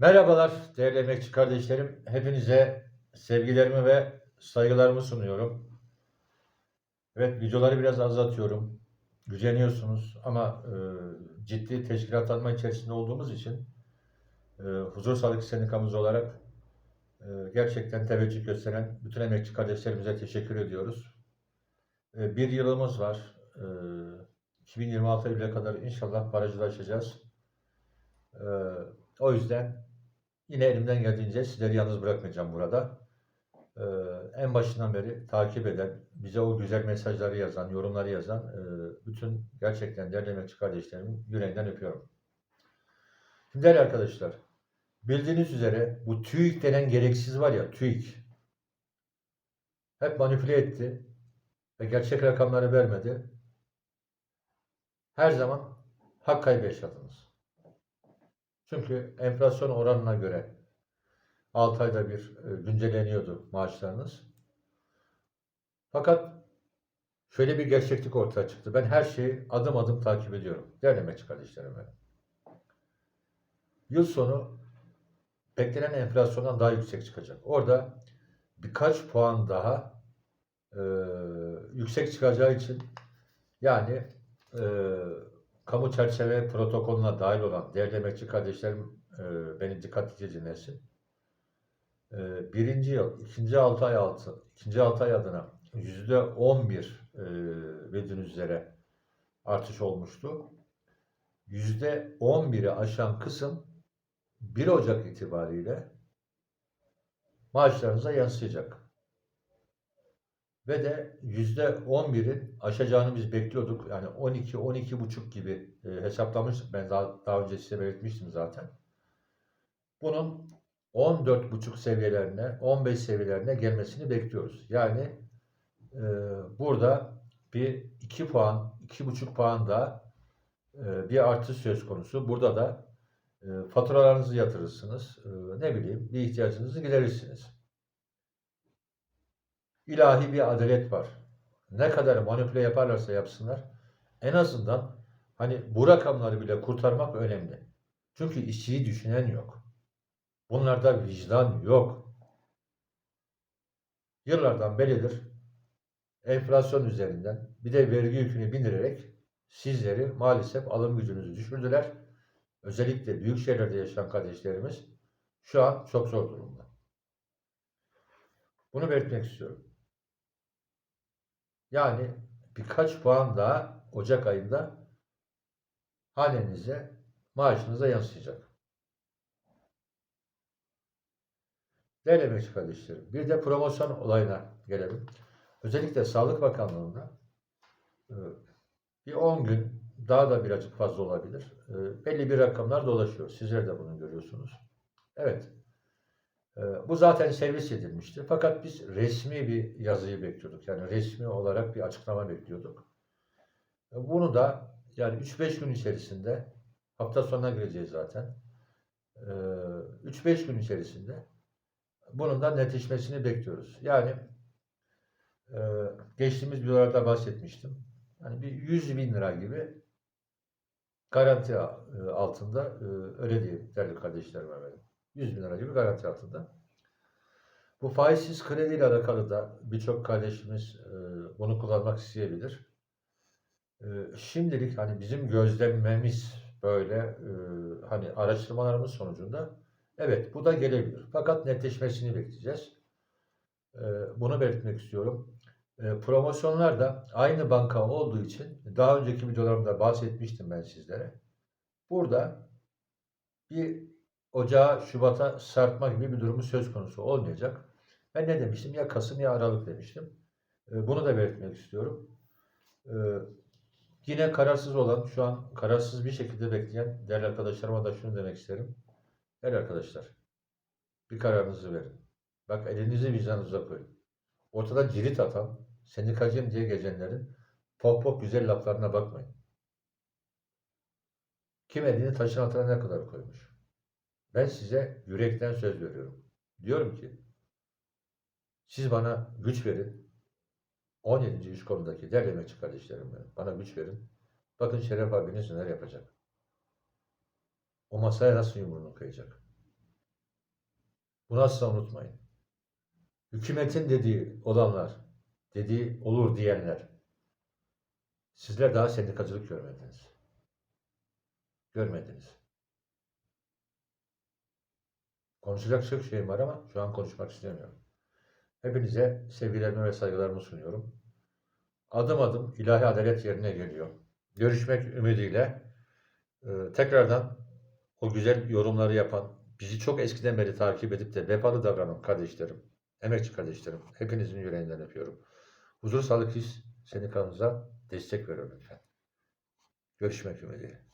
Merhabalar değerli emekçi kardeşlerim. Hepinize sevgilerimi ve saygılarımı sunuyorum. Evet videoları biraz azaltıyorum. Güceniyorsunuz ama e, ciddi teşkilatlanma içerisinde olduğumuz için e, Huzur Sağlık Sendikamız olarak e, gerçekten teveccüh gösteren bütün emekçi kardeşlerimize teşekkür ediyoruz. E, bir yılımız var. E, 2026 Eylül'e kadar inşallah barajlaşacağız. E, o yüzden Yine elimden geldiğince sizleri yalnız bırakmayacağım burada. Ee, en başından beri takip eden, bize o güzel mesajları yazan, yorumları yazan e, bütün gerçekten değerli emekçi kardeşlerimin yüreğinden öpüyorum. Şimdi değerli arkadaşlar, bildiğiniz üzere bu TÜİK denen gereksiz var ya, TÜİK hep manipüle etti ve gerçek rakamları vermedi. Her zaman hak kaybı yaşadınız. Çünkü enflasyon oranına göre 6 ayda bir e, güncelleniyordu maaşlarınız. Fakat şöyle bir gerçeklik ortaya çıktı. Ben her şeyi adım adım takip ediyorum. Değerli emekçi kardeşlerim benim. Yıl sonu beklenen enflasyondan daha yüksek çıkacak. Orada birkaç puan daha e, yüksek çıkacağı için yani e, kamu çerçeve protokolüne dahil olan değerli emekçi kardeşlerim e, beni dikkatlice dinlesin. E, birinci yıl, ikinci altı ay altı, ikinci altı ay adına yüzde on bir e, bildiğiniz üzere artış olmuştu. Yüzde on biri aşan kısım 1 Ocak itibariyle maaşlarınıza yansıyacak ve de yüzde 11'in aşacağını biz bekliyorduk. Yani 12 12 buçuk gibi e, hesaplamıştık. Ben daha, daha önce size belirtmiştim zaten. Bunun 14 buçuk seviyelerine, 15 seviyelerine gelmesini bekliyoruz. Yani e, burada bir 2 puan, 2,5 puan da e, bir artış söz konusu. Burada da e, faturalarınızı yatırırsınız. E, ne bileyim bir ihtiyacınızı giderirsiniz ilahi bir adalet var. Ne kadar manipüle yaparlarsa yapsınlar en azından hani bu rakamları bile kurtarmak önemli. Çünkü işçiyi düşünen yok. Bunlarda vicdan yok. Yıllardan beridir enflasyon üzerinden bir de vergi yükünü bindirerek sizleri maalesef alım gücünüzü düşürdüler. Özellikle büyük şehirlerde yaşayan kardeşlerimiz şu an çok zor durumda. Bunu belirtmek istiyorum. Yani birkaç puan daha Ocak ayında hanenize, maaşınıza yansıyacak. Değerli emekçi kardeşlerim, bir de promosyon olayına gelelim. Özellikle Sağlık Bakanlığı'nda e, bir 10 gün daha da birazcık fazla olabilir. E, belli bir rakamlar dolaşıyor. Sizler de bunu görüyorsunuz. Evet. Ee, bu zaten servis edilmişti. Fakat biz resmi bir yazıyı bekliyorduk. Yani resmi olarak bir açıklama bekliyorduk. Ee, bunu da yani 3-5 gün içerisinde hafta sonuna gireceğiz zaten. 3-5 ee, gün içerisinde bunun da netleşmesini bekliyoruz. Yani e, geçtiğimiz videolarda bahsetmiştim. Yani bir 100 bin lira gibi garanti e, altında e, öyle diyeyim değerli kardeşlerim benim. 100 bin lira gibi garanti altında. Bu faizsiz kredi ile alakalı da birçok kardeşimiz e, bunu kullanmak isteyebilir. E, şimdilik hani bizim gözlememiz böyle e, hani araştırmalarımız sonucunda evet bu da gelebilir. Fakat netleşmesini bekleyeceğiz. Bunu belirtmek istiyorum. Promosyonlar da aynı banka olduğu için daha önceki videolarımda bahsetmiştim ben sizlere. Burada bir Ocağı Şubat'a sarkma gibi bir durumu söz konusu olmayacak. Ben ne demiştim? Ya Kasım ya Aralık demiştim. Ee, bunu da belirtmek istiyorum. Ee, yine kararsız olan, şu an kararsız bir şekilde bekleyen değerli arkadaşlarıma da şunu demek isterim. Değerli arkadaşlar, bir kararınızı verin. Bak elinizi vicdanınıza koyun. Ortada cirit atan, sendikacıyım diye gecenlerin pop pop güzel laflarına bakmayın. Kim elini taşın altına ne kadar koymuş? Ben size yürekten söz veriyorum. Diyorum ki siz bana güç verin. 17. iş konudaki kardeşlerim benim. Bana güç verin. Bakın Şeref abiniz neler yapacak. O masaya nasıl yumruğunu kayacak. Bunu asla unutmayın. Hükümetin dediği olanlar, dediği olur diyenler, sizler daha sendikacılık görmediniz. Görmediniz. Konuşacak çok şeyim var ama şu an konuşmak istemiyorum. Hepinize sevgilerimi ve saygılarımı sunuyorum. Adım adım ilahi adalet yerine geliyor. Görüşmek ümidiyle e, tekrardan o güzel yorumları yapan, bizi çok eskiden beri takip edip de vefalı davranan kardeşlerim, emekçi kardeşlerim, hepinizin yüreğinden öpüyorum. Huzur Sağlık His Sendikanıza destek veriyorum lütfen. Görüşmek ümidiyle.